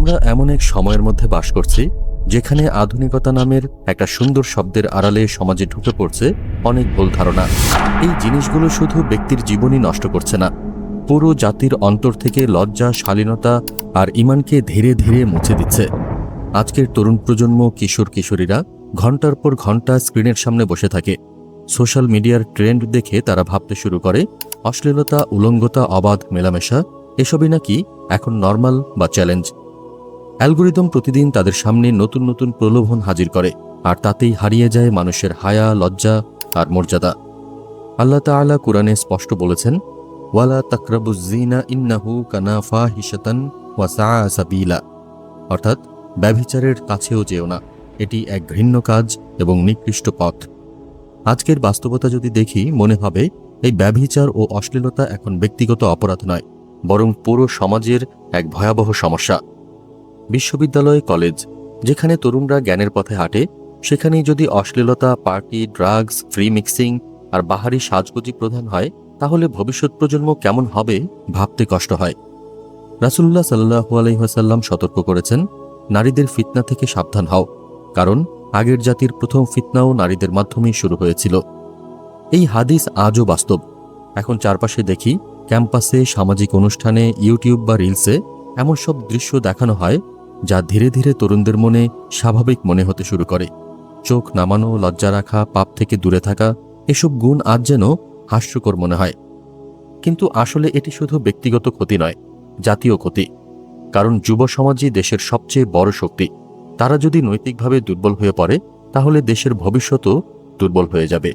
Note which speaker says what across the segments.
Speaker 1: আমরা এমন এক সময়ের মধ্যে বাস করছি, যেখানে আধুনিকতা নামের একটা সুন্দর শব্দের আড়ালে সমাজে ঢুকে পড়ছে অনেক ভুল ধারণা। এই জিনিসগুলো শুধু ব্যক্তির জীবনই নষ্ট করছে না। পুরো জাতির অন্তর থেকে লজ্জা, শালীনতা আর ইমানকে ধীরে ধীরে মুছে দিচ্ছে। আজকের তরুণ প্রজন্ম কিশোর কিশোরীরা ঘণ্টার পর ঘণ্টা স্ক্রিনের সামনে বসে থাকে। সোশ্যাল মিডিয়ার ট্রেন্ড দেখে তারা ভাবতে শুরু করে, অশ্লীলতা, উলঙ্গতা, অবাধ, মেলামেশা, এসবই নাকি এখন নর্মাল বা চ্যালেঞ্জ। অ্যালগোরিদম প্রতিদিন তাদের সামনে নতুন নতুন প্রলোভন হাজির করে, আর তাতেই হারিয়ে যায় মানুষের হায়া, লজ্জা আর মর্যাদা। আল্লাহ তাআলা কোরআনে স্পষ্ট বলেছেন, ওয়ালা তাকরাবুজ্জিনা ইন্নাহু কানাফা ফাহিশাতান ওয়া সাআ সাবিলা। অর্থাৎ, ব্যভিচারের কাছেও যেও না। এটি এক ঘৃণ্য কাজ এবং নিকৃষ্ট পথ। আজকের বাস্তবতা যদি দেখি, মনে হবে, এই ব্যভিচার ও অশ্লীলতা এখন ব্যক্তিগত অপরাধ নয়, বরং পুরো সমাজের এক ভয়াবহ সমস্যা। বিশ্ববিদ্যালয়, কলেজ, যেখানে তরুণরা জ্ঞানের পথে হাঁটে, সেখানেই যদি অশ্লীলতা, পার্টি, ড্রাগস, ফ্রি মিক্সিং আর বাহারি সাজগোজি প্রধান হয়, তাহলে ভবিষ্যৎ প্রজন্ম কেমন হবে ভাবতে কষ্ট হয়। রাসুল্লাহ সাল্লাহু আলহিহাসাল্লাম সতর্ক করেছেন, নারীদের ফিতনা থেকে সাবধান হও, কারণ আগের জাতির প্রথম ফিতনাও নারীদের মাধ্যমেই শুরু হয়েছিল। এই হাদিস আজও বাস্তব। এখন চারপাশে দেখি, ক্যাম্পাসে, সামাজিক অনুষ্ঠানে, ইউটিউব বা রিলসে এমন সব দৃশ্য দেখানো হয় যা ধীরে ধীরে তরুণদের মনে স্বাভাবিক মনে হতে শুরু করে। চোখ নামানো, লজ্জা রাখা, পাপ থেকে দূরে থাকা, এসব গুণ আজ যেন হাস্যকর মনে হয়। কিন্তু আসলে এটি শুধু ব্যক্তিগত ক্ষতি নয়, জাতীয় ক্ষতি। কারণ যুব সমাজই দেশের সবচেয়ে বড় শক্তি। তারা যদি নৈতিকভাবে দুর্বল হয়ে পড়ে, তাহলে দেশের ভবিষ্যতও দুর্বল হয়ে যাবে।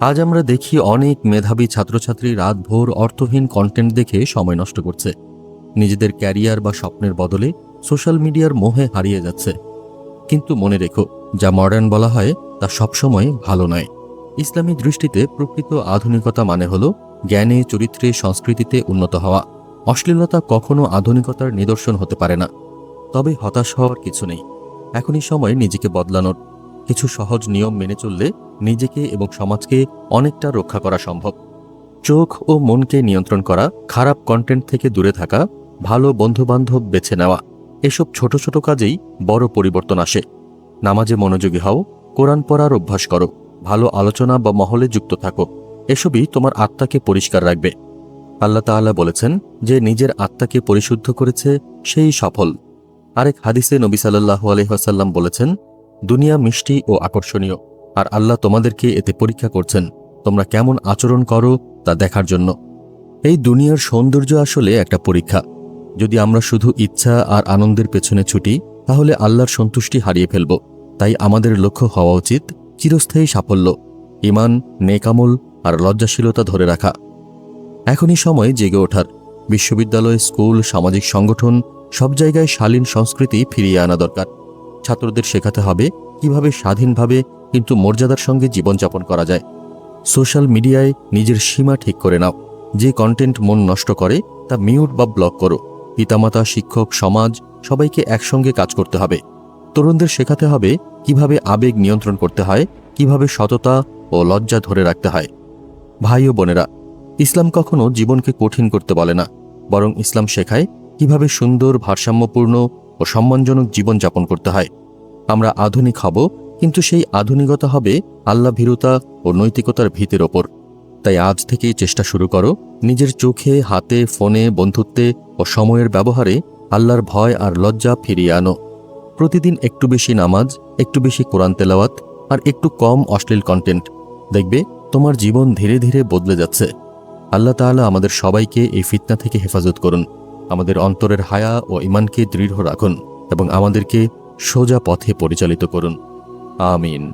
Speaker 1: আজ আমরা দেখি অনেক মেধাবী ছাত্রছাত্রী রাতভোর অর্থহীন কন্টেন্ট দেখে সময় নষ্ট করছে। নিজেদের ক্যারিয়ার বা স্বপ্নের বদলে সোশ্যাল মিডিয়ার মোহে হারিয়ে যাচ্ছে। কিন্তু মনে রেখো, যা মডার্ন বলা হয়, তা সবসময় ভালো নয়। ইসলামী দৃষ্টিতে প্রকৃত আধুনিকতা মানে হল জ্ঞানে, চরিত্রে, সংস্কৃতিতে উন্নত হওয়া। অশ্লীলতা কখনো আধুনিকতার নিদর্শন হতে পারে না। তবে হতাশ হওয়ার কিছু নেই। এখনই সময় নিজেকে বদলানোর কিছু সহজ নিয়ম মেনে চললে নিজেকে এবং সমাজকে অনেকটা রক্ষা করা সম্ভব। চোখ ও মনকে নিয়ন্ত্রণ করা, খারাপ কন্টেন্ট থেকে দূরে থাকা, ভালো বন্ধুবান্ধব বেছে নেওয়া। এসব ছোট ছোট কাজেই বড় পরিবর্তন আসে। নামাজে মনোযোগী হও, কোরআন পড়ার অভ্যাস করো, ভালো আলোচনা বা মহলে যুক্ত থাকো, এসবই তোমার আত্মাকে পরিষ্কার রাখবে। আল্লাহ তাআলা বলেছেন যে নিজের আত্মাকে পরিশুদ্ধ করেছে সেই সফল। আরেক হাদিসে নবী সাল্লাহু আলহাসাল্লাম বলেছেন, দুনিয়া মিষ্টি ও আকর্ষণীয়, আর আল্লাহ তোমাদেরকে এতে পরীক্ষা করছেন, তোমরা কেমন আচরণ করো তা দেখার জন্য। এই দুনিয়ার সৌন্দর্য আসলে একটা পরীক্ষা। যদি আমরা শুধু ইচ্ছা আর আনন্দের পেছনে ছুটি, তাহলে আল্লাহর সন্তুষ্টি হারিয়ে ফেলব। তাই আমাদের লক্ষ্য হওয়া উচিত চিরস্থায়ী সাফল্য ইমান নেকামল আর লজ্জাশীলতা ধরে রাখা। এখনই সময় জেগে ওঠার। বিশ্ববিদ্যালয়, স্কুল, সামাজিক সংগঠন, সব জায়গায় শালীন সংস্কৃতি ফিরিয়ে আনা দরকার। ছাত্রদের শেখাতে হবে কীভাবে স্বাধীনভাবে কিন্তু মর্যাদার সঙ্গে জীবনযাপন করা যায়। সোশ্যাল মিডিয়ায় নিজের সীমা ঠিক করে নাও। যে কন্টেন্ট মন নষ্ট করে, তা মিউট বা ব্লক করো। পিতামাতা, শিক্ষক, সমাজ সবাইকে একসঙ্গে কাজ করতে হবে। তরুণদের শেখাতে হবে কীভাবে আবেগ নিয়ন্ত্রণ করতে হয়, কীভাবে সততা ও লজ্জা ধরে রাখতে হয়। ভাই ও বোনেরা, ইসলাম কখনো জীবনকে কঠিন করতে বলে না, বরং ইসলাম শেখায় কীভাবে সুন্দর, ভারসাম্যপূর্ণ ও সম্মানজনক জীবন যাপন করতে হয়। আমরা আধুনিক হব, কিন্তু সেই আধুনিকতা হবে আল্লাভীরতা ও নৈতিকতার ভিতের ওপর। তাই আজ থেকেই চেষ্টা শুরু করো। নিজের চোখে, হাতে, ফোনে, বন্ধুত্বে ও সময়ের ব্যবহারে আল্লাহর ভয় আর লজ্জা ফিরিয়ে আনো। প্রতিদিন একটু বেশি নামাজ, একটু বেশি কোরআন তেলাওয়াত আর একটু কম অশ্লীল কন্টেন্ট দেখবে, তোমার জীবন ধীরে ধীরে বদলে যাচ্ছে। আল্লাহ তাআলা আমাদের সবাইকে এই ফিতনা থেকে হেফাজত করুন। আমাদের অন্তরের হায়া ও ইমানকে দৃঢ় রাখুন এবং আমাদেরকে সোজা পথে পরিচালিত করুন। আমিন।